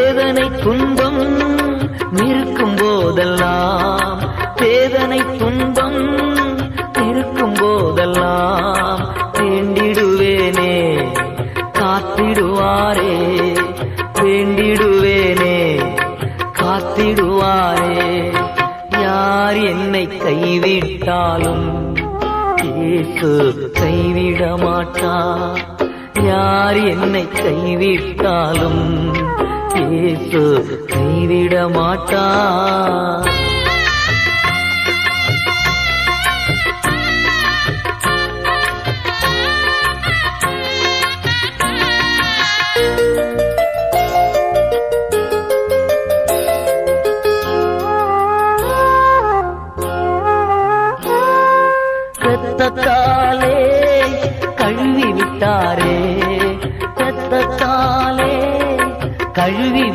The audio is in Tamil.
வேதனை துன்பம் இருக்கும் போதெல்லாம் வேதனை துன்பம் இருக்கும் போதெல்லாம் வேண்டிடுவேனே காத்திடுவாரே வேண்டிடுவேனே காத்திடுவாரே. யார் என்னை கைவிட்டாலும் இயேசு கைவிட மாட்டார் யார் என்னை கைவிட்டாலும் இயேசு கைவிட மாட்டா. ரத்தத்தாலே கழுவி விட்டாரே. கழுவி